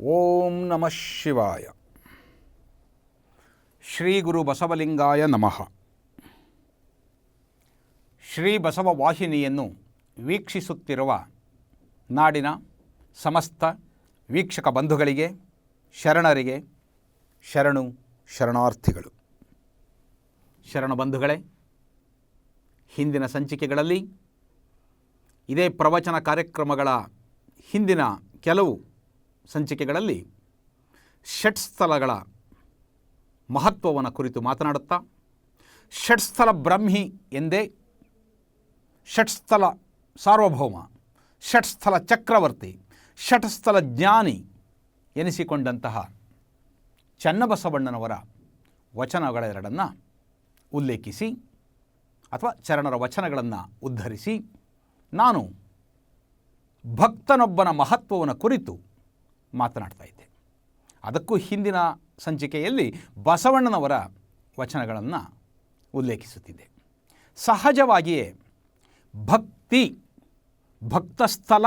ಓಂ ನಮಃ ಶಿವಾಯ. ಶ್ರೀ ಗುರು ಬಸವಲಿಂಗಾಯ ನಮಃ. ಶ್ರೀ ಬಸವ ವಾಹಿನಿಯನ್ನು ವೀಕ್ಷಿಸುತ್ತಿರುವ ನಾಡಿನ ಸಮಸ್ತ ವೀಕ್ಷಕ ಬಂಧುಗಳಿಗೆ, ಶರಣರಿಗೆ, ಶರಣು ಶರಣಾರ್ಥಿಗಳು. ಶರಣ ಬಂಧುಗಳೇ, ಹಿಂದಿನ ಸಂಚಿಕೆಗಳಲ್ಲಿ ಇದೇ ಪ್ರವಚನ ಕಾರ್ಯಕ್ರಮಗಳ ಹಿಂದಿನ ಕೆಲವು ಸಂಚಿಕೆಗಳಲ್ಲಿ ಷಟ್ಸ್ಥಲಗಳ ಮಹತ್ವವನ್ನು ಕುರಿತು ಮಾತನಾಡುತ್ತಾ ಷಟ್ಸ್ಥಲ ಬ್ರಹ್ಮಿ ಎಂದೇ ಷಟ್ಸ್ಥಲ ಸಾರ್ವಭೌಮ ಷಟ್ಸ್ಥಲ ಚಕ್ರವರ್ತಿ ಷಟ್ಸ್ಥಲ ಜ್ಞಾನಿ ಎನಿಸಿಕೊಂಡಂತಹ ಚನ್ನಬಸವಣ್ಣನವರ ವಚನಗಳೆರಡನ್ನು ಉಲ್ಲೇಖಿಸಿ ಅಥವಾ ಚರಣರ ವಚನಗಳನ್ನು ಉದ್ಧರಿಸಿ, ನಾನು ಭಕ್ತನೊಬ್ಬನ ಮಹತ್ವವನ್ನು ಕುರಿತು ಮಾತನಾಡ್ತಾ ಇದ್ದೆ. ಅದಕ್ಕೂ ಹಿಂದಿನ ಸಂಚಿಕೆಯಲ್ಲಿ ಬಸವಣ್ಣನವರ ವಚನಗಳನ್ನು ಉಲ್ಲೇಖಿಸುತ್ತಿದ್ದೆ. ಸಹಜವಾಗಿಯೇ ಭಕ್ತಿ, ಭಕ್ತಸ್ಥಲ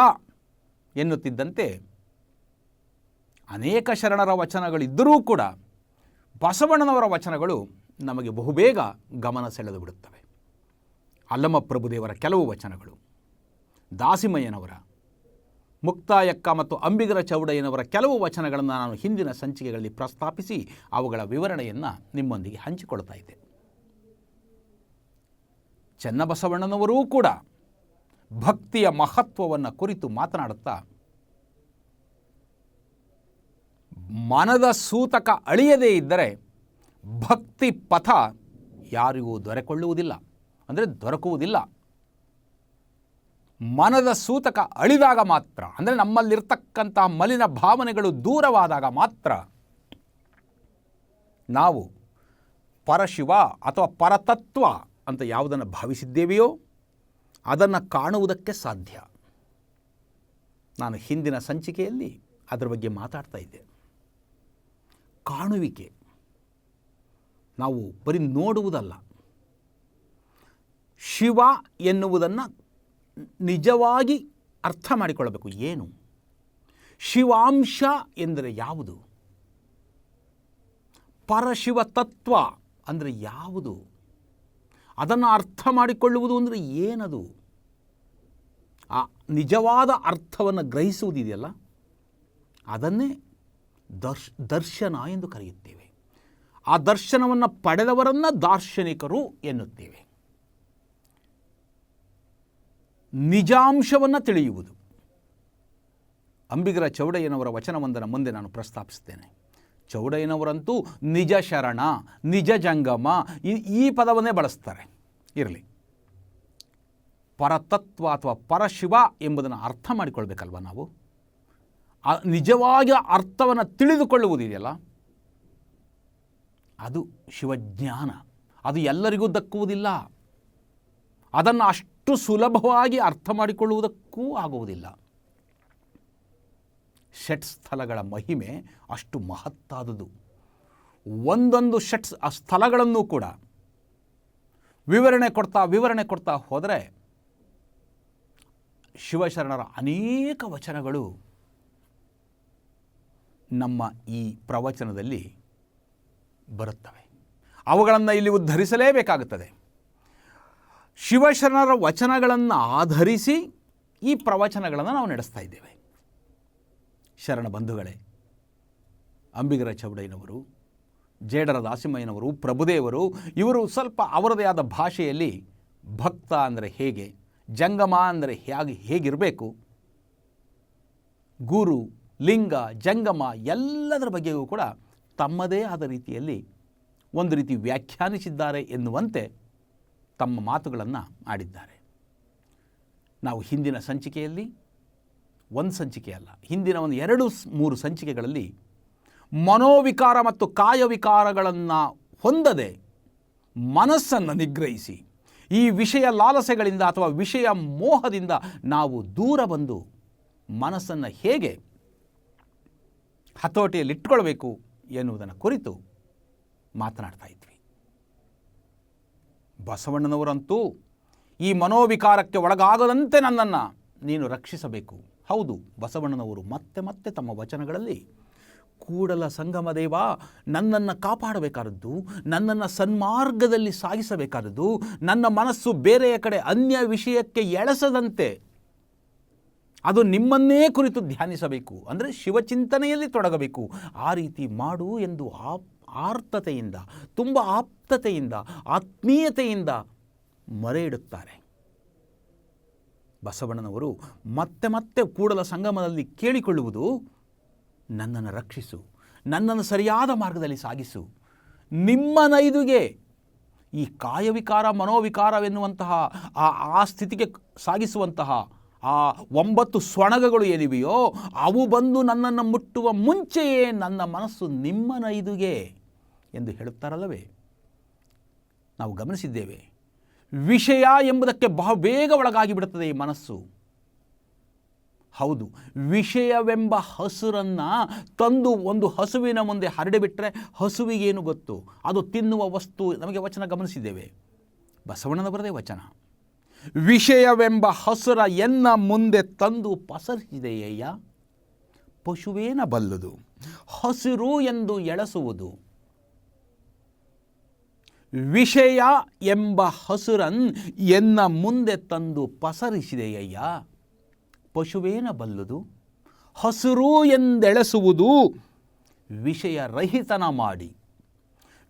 ಎನ್ನುತ್ತಿದ್ದಂತೆ ಅನೇಕ ಶರಣರ ವಚನಗಳಿದ್ದರೂ ಕೂಡ ಬಸವಣ್ಣನವರ ವಚನಗಳು ನಮಗೆ ಬಹುಬೇಗ ಗಮನ ಸೆಳೆದು ಬಿಡುತ್ತವೆ. ಅಲ್ಲಮ ಪ್ರಭುದೇವರ ಕೆಲವು ವಚನಗಳು, ದಾಸಿಮಯ್ಯನವರ ಮುಕ್ತಾಯಕ್ಕ ಮತ್ತು ಅಂಬಿಗರ ಚೌಡಯ್ಯನವರ ಕೆಲವು ವಚನಗಳನ್ನು ನಾನು ಹಿಂದಿನ ಸಂಚಿಕೆಗಳಲ್ಲಿ ಪ್ರಸ್ತಾಪಿಸಿ ಅವುಗಳ ವಿವರಣೆಯನ್ನು ನಿಮ್ಮೊಂದಿಗೆ ಹಂಚಿಕೊಳ್ತಾ ಇದ್ದೆ. ಚನ್ನಬಸವಣ್ಣನವರೂ ಕೂಡ ಭಕ್ತಿಯ ಮಹತ್ವವನ್ನು ಕುರಿತು ಮಾತನಾಡುತ್ತಾ, ಮನದ ಸೂತಕ ಅಳಿಯದೇ ಇದ್ದರೆ ಭಕ್ತಿ ಪಥ ಯಾರಿಗೂ ದೊರೆಕೊಳ್ಳುವುದಿಲ್ಲ. ಅಂದರೆ ದೊರಕುವುದಿಲ್ಲ. ಮನದ ಸೂತಕ ಅಳಿದಾಗ ಮಾತ್ರ, ಅಂದರೆ ನಮ್ಮಲ್ಲಿರ್ತಕ್ಕಂಥ ಮಲಿನ ಭಾವನೆಗಳು ದೂರವಾದಾಗ ಮಾತ್ರ ನಾವು ಪರಶಿವ ಅಥವಾ ಪರತತ್ವ ಅಂತ ಯಾವುದನ್ನು ಭಾವಿಸಿದ್ದೇವೆಯೋ ಅದನ್ನು ಕಾಣುವುದಕ್ಕೆ ಸಾಧ್ಯ. ನಾನು ಹಿಂದಿನ ಸಂಚಿಕೆಯಲ್ಲಿ ಅದರ ಬಗ್ಗೆ ಮಾತಾಡ್ತಾ ಇದ್ದೆ. ಕಾಣುವಿಕೆ. ನಾವು ಬರೀ ನೋಡುವುದಲ್ಲ. ಶಿವ ಎನ್ನುವುದನ್ನು ನಿಜವಾಗಿ ಅರ್ಥ ಮಾಡಿಕೊಳ್ಳಬೇಕು. ಏನು? ಶಿವಾಂಶ ಎಂದರೆ ಯಾವುದು? ಪರಶಿವ ತತ್ವ ಅಂದರೆ ಯಾವುದು? ಅದನ್ನು ಅರ್ಥ ಮಾಡಿಕೊಳ್ಳುವುದು ಅಂದರೆ ಏನದು? ಆ ನಿಜವಾದ ಅರ್ಥವನ್ನು ಗ್ರಹಿಸುವುದಿದೆಯಲ್ಲ? ಅದನ್ನೇ ದರ್ಶ್ ದರ್ಶನ ಎಂದು ಕರೆಯುತ್ತೇವೆ. ಆ ದರ್ಶನವನ್ನು ಪಡೆದವರನ್ನು ದಾರ್ಶನಿಕರು ಎನ್ನುತ್ತೇವೆ. ನಿಜಾಂಶವನ್ನು ತಿಳಿಯುವುದು. ಅಂಬಿಗರ ಚೌಡಯ್ಯನವರ ವಚನವೊಂದರ ಮುಂದೆ ನಾನು ಪ್ರಸ್ತಾಪಿಸ್ತೇನೆ ಚೌಡಯ್ಯನವರಂತೂ ನಿಜ ಶರಣ, ನಿಜ ಜಂಗಮ, ಈ ಈ ಪದವನ್ನೇ ಬಳಸ್ತಾರೆ. ಇರಲಿ. ಪರತತ್ವ ಅಥವಾ ಪರಶಿವ ಎಂಬುದನ್ನು ಅರ್ಥ ಮಾಡಿಕೊಳ್ಬೇಕಲ್ವ ನಾವು? ಆ ನಿಜವಾಗಿ ಅರ್ಥವನ್ನು ತಿಳಿದುಕೊಳ್ಳುವುದಿದೆಯಲ್ಲ ಅದು ಶಿವಜ್ಞಾನ. ಅದು ಎಲ್ಲರಿಗೂ ದಕ್ಕುವುದಿಲ್ಲ. ಅದನ್ನು ಅಷ್ಟು ಸುಲಭವಾಗಿ ಅರ್ಥ ಮಾಡಿಕೊಳ್ಳುವುದಕ್ಕೂ ಆಗುವುದಿಲ್ಲ. ಷಟ್ ಸ್ಥಳಗಳ ಮಹಿಮೆ ಅಷ್ಟು ಮಹತ್ತಾದುದು ಒಂದೊಂದು ಷಟ್ ಸ್ಥಳಗಳನ್ನು ಕೂಡ ವಿವರಣೆ ಕೊಡ್ತಾ ವಿವರಣೆ ಕೊಡ್ತಾ ಹೋದರೆ ಶಿವಶರಣರ ಅನೇಕ ವಚನಗಳು ನಮ್ಮ ಈ ಪ್ರವಚನದಲ್ಲಿ ಬರುತ್ತವೆ. ಅವುಗಳನ್ನು ಇಲ್ಲಿ ಉದ್ಧರಿಸಲೇಬೇಕಾಗುತ್ತದೆ. ಶಿವಶರಣರ ವಚನಗಳನ್ನು ಆಧರಿಸಿ ಈ ಪ್ರವಚನಗಳನ್ನು ನಾವು ನಡೆಸ್ತಾ ಇದ್ದೇವೆ. ಶರಣ ಬಂಧುಗಳೇ, ಅಂಬಿಗರ ಚೌಡಯ್ಯನವರು, ಜೇಡರ ದಾಸಿಮಯ್ಯನವರು, ಪ್ರಭುದೇವರು, ಇವರು ಸ್ವಲ್ಪ ಅವರದೇ ಆದ ಭಾಷೆಯಲ್ಲಿ ಭಕ್ತ ಅಂದರೆ ಹೇಗೆ, ಜಂಗಮ ಅಂದರೆ ಹೇಗೆ, ಹೇಗಿರಬೇಕು, ಗುರು, ಲಿಂಗ, ಜಂಗಮ ಎಲ್ಲದರ ಬಗ್ಗೆಯೂ ಕೂಡ ತಮ್ಮದೇ ಆದ ರೀತಿಯಲ್ಲಿ ಒಂದು ರೀತಿ ವ್ಯಾಖ್ಯಾನಿಸಿದ್ದಾರೆ ಎನ್ನುವಂತೆ ತಮ್ಮ ಮಾತುಗಳನ್ನು ಆಡಿದ್ದಾರೆ. ನಾವು ಹಿಂದಿನ ಸಂಚಿಕೆಯಲ್ಲಿ ಒಂದು ಸಂಚಿಕೆ ಅಲ್ಲ, ಹಿಂದಿನ ಒಂದು ಎರಡು ಮೂರು ಸಂಚಿಕೆಗಳಲ್ಲಿ ಮನೋವಿಕಾರ ಮತ್ತು ಕಾಯವಿಕಾರಗಳನ್ನು ಹೊಂದದೆ ಮನಸ್ಸನ್ನು ನಿಗ್ರಹಿಸಿ, ಈ ವಿಷಯ ಲಾಲಸೆಗಳಿಂದ ಅಥವಾ ವಿಷಯ ಮೋಹದಿಂದ ನಾವು ದೂರ ಬಂದು ಮನಸ್ಸನ್ನು ಹೇಗೆ ಹತೋಟಿಯಲ್ಲಿಟ್ಕೊಳ್ಬೇಕು ಎನ್ನುವುದನ್ನು ಕುರಿತು ಮಾತನಾಡ್ತಾ ಇದ್ವಿ. ಬಸವಣ್ಣನವರಂತೂ ಈ ಮನೋವಿಕಾರಕ್ಕೆ ಒಳಗಾಗದಂತೆ ನನ್ನನ್ನು ನೀನು ರಕ್ಷಿಸಬೇಕು. ಹೌದು, ಬಸವಣ್ಣನವರು ಮತ್ತೆ ಮತ್ತೆ ತಮ್ಮ ವಚನಗಳಲ್ಲಿ, ಕೂಡಲ ಸಂಗಮ ದೇವ, ನನ್ನನ್ನು ಕಾಪಾಡಬೇಕಾದದ್ದು, ನನ್ನನ್ನು ಸನ್ಮಾರ್ಗದಲ್ಲಿ ಸಾಗಿಸಬೇಕಾದದ್ದು, ನನ್ನ ಮನಸ್ಸು ಬೇರೆಯ ಕಡೆ ಅನ್ಯ ವಿಷಯಕ್ಕೆ ಎಳೆಸದಂತೆ ಅದು ನಿಮ್ಮನ್ನೇ ಕುರಿತು ಧ್ಯಾನಿಸಬೇಕು. ಅಂದರೆ ಶಿವಚಿಂತನೆಯಲ್ಲಿ ತೊಡಗಬೇಕು. ಆ ರೀತಿ ಮಾಡು ಎಂದು ಆಪ್ ಆರ್ತತೆಯಿಂದ ತುಂಬ ಆಪ್ತತೆಯಿಂದ, ಆತ್ಮೀಯತೆಯಿಂದ ಮೊರೆ ಇಡುತ್ತಾರೆ ಬಸವಣ್ಣನವರು ಮತ್ತೆ ಮತ್ತೆ ಕೂಡಲ ಸಂಗಮದಲ್ಲಿ ಕೇಳಿಕೊಳ್ಳುವುದು, ನನ್ನನ್ನು ರಕ್ಷಿಸು, ನನ್ನನ್ನು ಸರಿಯಾದ ಮಾರ್ಗದಲ್ಲಿ ಸಾಗಿಸು, ನಿಮ್ಮ ನೈದುಗೆ ಈ ಕಾಯವಿಕಾರ, ಮನೋವಿಕಾರವೆನ್ನುವಂತಹ, ಆ ಆ ಸ್ಥಿತಿಗೆ ಸಾಗಿಸುವಂತಹ, ಆ ಒಂಬತ್ತು ಸ್ವಣಗಗಳು ಏನಿವೆಯೋ, ಅವು ಬಂದು ನನ್ನನ್ನು ಮುಟ್ಟುವ ಮುಂಚೆಯೇ ನನ್ನ ಮನಸ್ಸು ನಿಮ್ಮ ನೈದುಗೆ ಎಂದು ಹೇಳುತ್ತಾರಲ್ಲವೇ? ನಾವು ಗಮನಿಸಿದ್ದೇವೆ. ವಿಷಯ ಎಂಬುದಕ್ಕೆ ಬಹು ಬೇಗ ಒಳಗಾಗಿ ಬಿಡುತ್ತದೆ ಈ ಮನಸ್ಸು. ಹೌದು, ವಿಷಯವೆಂಬ ಹಸುರನ್ನು ತಂದು ಒಂದು ಹಸುವಿನ ಮುಂದೆ ಹರಡಿಬಿಟ್ರೆ ಹಸುವಿಗೇನು ಗೊತ್ತು? ಅದು ತಿನ್ನುವ ವಸ್ತು, ನಮಗೆ ವಚನ ಗಮನಿಸಿದ್ದೇವೆ. ಬಸವಣ್ಣನವರದೇ ವಚನ. ವಿಷಯವೆಂಬ ಹಸುರ ಎನ್ನ ಮುಂದೆ ತಂದು ಪಸರಿಸಿದೆಯಯ್ಯ? ಪಶುವೇನ ಬಲ್ಲದು? ಹಸಿರು ಎಂದು ಎಳಸುವುದು. ವಿಷಯ ಎಂಬ ಹಸುರನ್ ಎನ್ನ ಮುಂದೆ ತಂದು ಪಸರಿಸಿದೆಯಯ್ಯ. ಪಶುವೇನ ಬಲ್ಲದು? ಹಸುರು ಎಂದೆಳೆಸುವುದು? ವಿಷಯ ರಹಿತನ ಮಾಡಿ.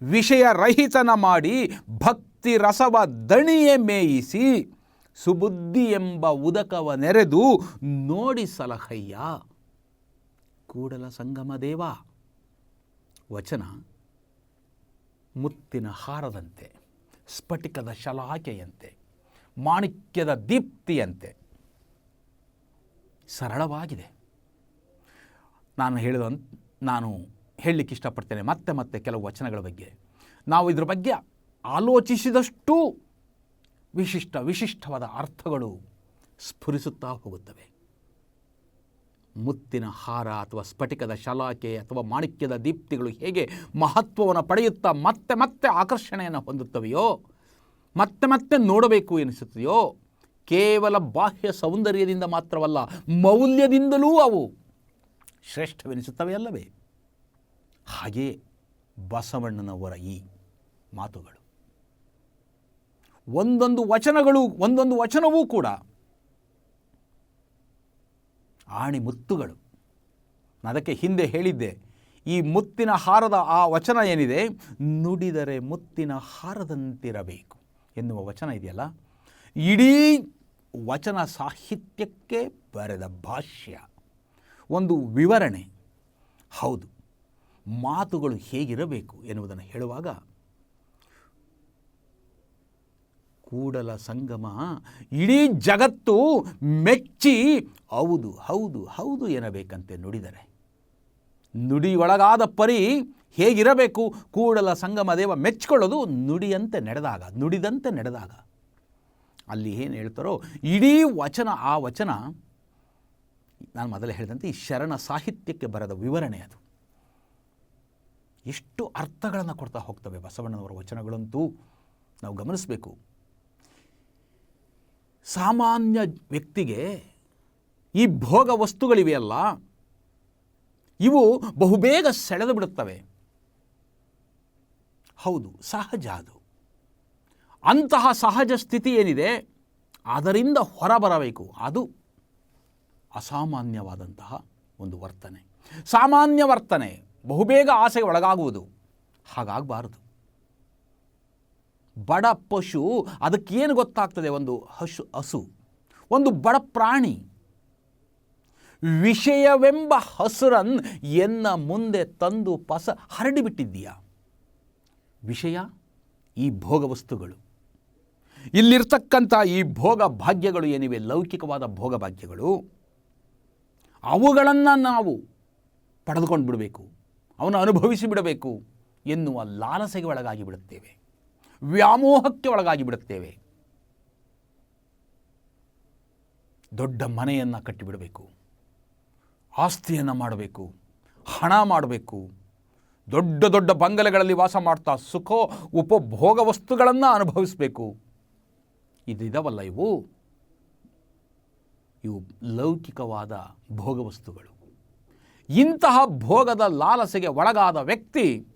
ವಿಷಯ ರಹಿತನ ಮಾಡಿ ಭಕ್ತಿ ರಸವ ದಣಿಯೇ ಮೇಯಿಸಿ ಸುಬುದ್ಧಿ ಎಂಬ ಉದಕವ ನೆರೆದು ನೋಡಿ ಸಲಹಯ್ಯ. ಕೂಡಲ ಸಂಗಮ ದೇವ. ವಚನ. ಮುತ್ತಿನ ಹಾರದಂತೆ, ಸ್ಫಟಿಕದ ಶಲಾಕೆಯಂತೆ, ಮಾಣಿಕ್ಯದ ದೀಪ್ತಿಯಂತೆ. ಸರಳವಾಗಿದೆ. ನಾನು ಹೇಳಿದ ನಾನು ಹೇಳಲಿಕ್ಕೆ ಇಷ್ಟಪಡ್ತೇನೆ ಮತ್ತೆ ಮತ್ತೆ ಕೆಲವು ವಚನಗಳ ಬಗ್ಗೆ. ನಾವು ಇದ್ರ ಬಗ್ಗೆ ಆಲೋಚಿಸಿದಷ್ಟು ವಿಶಿಷ್ಟ, ವಿಶಿಷ್ಟವಾದ ಅರ್ಥಗಳು ಸ್ಫುರಿಸುತ್ತಾ ಹೋಗುತ್ತವೆ. ಮುತ್ತಿನ ಹಾರ ಅಥವಾ ಸ್ಫಟಿಕದ ಶಲಾಕೆ ಅಥವಾ ಮಾಣಿಕ್ಯದ ದೀಪ್ತಿಗಳು ಹೇಗೆ ಮಹತ್ವವನ್ನು ಪಡೆಯುತ್ತಾ ಮತ್ತೆ ಮತ್ತೆ ಆಕರ್ಷಣೆಯನ್ನು ಹೊಂದುತ್ತವೆಯೋ, ಮತ್ತೆ ಮತ್ತೆ ನೋಡಬೇಕು ಎನಿಸುತ್ತೆಯೋ ಕೇವಲ ಬಾಹ್ಯ ಸೌಂದರ್ಯದಿಂದ ಮಾತ್ರವಲ್ಲ, ಮೌಲ್ಯದಿಂದಲೂ ಅವು ಶ್ರೇಷ್ಠವೆನಿಸುತ್ತವೆ ಅಲ್ಲವೇ ಹಾಗೇ ಬಸವಣ್ಣನವರ ಈ ಮಾತುಗಳು. ಒಂದೊಂದು ವಚನಗಳು, ಒಂದೊಂದು ವಚನವೂ ಕೂಡ ಆಣಿ ಮುತ್ತುಗಳು. ಅದಕ್ಕೆ ಹಿಂದೆ ಹೇಳಿದ್ದೆ, ಈ ಮುತ್ತಿನ ಹಾರದ ಆ ವಚನ ಏನಿದೆ? ನುಡಿದರೆ ಮುತ್ತಿನ ಹಾರದಂತಿರಬೇಕು ಎನ್ನುವ ವಚನ ಇದೆಯಲ್ಲ? ಇಡೀ ವಚನ ಸಾಹಿತ್ಯಕ್ಕೆ ಬರೆದ ಭಾಷ್ಯ, ಒಂದು ವಿವರಣೆ. ಹೌದು, ಮಾತುಗಳು ಹೇಗಿರಬೇಕು ಎನ್ನುವುದನ್ನು ಹೇಳುವಾಗ ಕೂಡಲ ಸಂಗಮ. ಇಡೀ ಜಗತ್ತು ಮೆಚ್ಚಿ, ಹೌದು ಹೌದು ಹೌದು ಎನ್ನಬೇಕಂತೆ ನುಡಿದರೆ. ನುಡಿಯೊಳಗಾದ ಪರಿ ಹೇಗಿರಬೇಕು? ಕೂಡಲ ಸಂಗಮ ದೇವ ಮೆಚ್ಚಿಕೊಳ್ಳೋದು ನುಡಿಯಂತೆ ನಡೆದಾಗ, ನುಡಿದಂತೆ ನಡೆದಾಗ. ಅಲ್ಲಿ ಏನು ಹೇಳ್ತಾರೋ, ಇಡೀ ವಚನ, ಆ ವಚನ, ನಾನು ಮೊದಲೇ ಹೇಳಿದಂತೆ ಈ ಶರಣ ಸಾಹಿತ್ಯಕ್ಕೆ ಬರೆದ ವಿವರಣೆ ಅದು. ಎಷ್ಟು ಅರ್ಥಗಳನ್ನು ಕೊಡ್ತಾ ಹೋಗ್ತವೆ ಬಸವಣ್ಣನವರ ವಚನಗಳಂತೂ ನಾವು ಗಮನಿಸಬೇಕು. ಸಾಮಾನ್ಯ ವ್ಯಕ್ತಿಗೆ ಈ ಭೋಗ ವಸ್ತುಗಳಿವೆಯಲ್ಲ, ಇವು ಬಹುಬೇಗ ಸೆಳೆದು ಬಿಡುತ್ತವೆ. ಹೌದು, ಸಹಜ ಅದು. ಅಂತಹ ಸಹಜ ಸ್ಥಿತಿ ಏನಿದೆ, ಅದರಿಂದ ಹೊರಬರಬೇಕು ಅದು ಅಸಾಮಾನ್ಯವಾದಂತಹ ಒಂದು ವರ್ತನೆ. ಸಾಮಾನ್ಯ ವರ್ತನೆ, ಬಹುಬೇಗ ಆಸೆಗೆ ಒಳಗಾಗುವುದು. ಹಾಗಾಗಬಾರದು. ಬಡ ಪಶು, ಅದಕ್ಕೇನು ಗೊತ್ತಾಗ್ತದೆ? ಒಂದು ಹಸು ಹಸು. ಒಂದು ಬಡ ಪ್ರಾಣಿ. ವಿಷಯವೆಂಬ ಹಸುರನ್ ಎನ್ನ ಮುಂದೆ ತಂದು ಪಸ ಹರಡಿಬಿಟ್ಟಿದ್ದೀಯ? ವಿಷಯ, ಈ ಭೋಗ ವಸ್ತುಗಳು. ಇಲ್ಲಿರ್ತಕ್ಕಂಥ ಈ ಭೋಗ ಭಾಗ್ಯಗಳು ಏನಿವೆ? ಲೌಕಿಕವಾದ ಭೋಗ ಭಾಗ್ಯಗಳು. ಅವುಗಳನ್ನು ನಾವು ಪಡೆದುಕೊಂಡು ಬಿಡಬೇಕು ಅವನು ಅನುಭವಿಸಿ ಬಿಡಬೇಕು ಎನ್ನುವ ಲಾಲಸೆಗೆ ಒಳಗಾಗಿ ಬಿಡುತ್ತೇವೆ ವ್ಯಾಮೋಹಕ್ಕೆ ಒಳಗಾಗಿ ಬಿಡುತ್ತೇವೆ ದೊಡ್ಡ ಮನೆಯನ್ನು ಕಟ್ಟಿಬಿಡಬೇಕು. ಆಸ್ತಿಯನ್ನು ಮಾಡಬೇಕು. ಹಣ ಮಾಡಬೇಕು. ದೊಡ್ಡ ದೊಡ್ಡ ಬಂಗಲೆಗಳಲ್ಲಿ ವಾಸ ಮಾಡ್ತಾ ಸುಖ ಉಪಭೋಗ ವಸ್ತುಗಳನ್ನು ಅನುಭವಿಸಬೇಕು. ಇದಿದವಲ್ಲ ಇವು? ಇವು ಲೌಕಿಕವಾದ ಭೋಗವಸ್ತುಗಳು ಇಂತಹ ಭೋಗದ ಲಾಲಸೆಗೆ ಒಳಗಾದ ವ್ಯಕ್ತಿ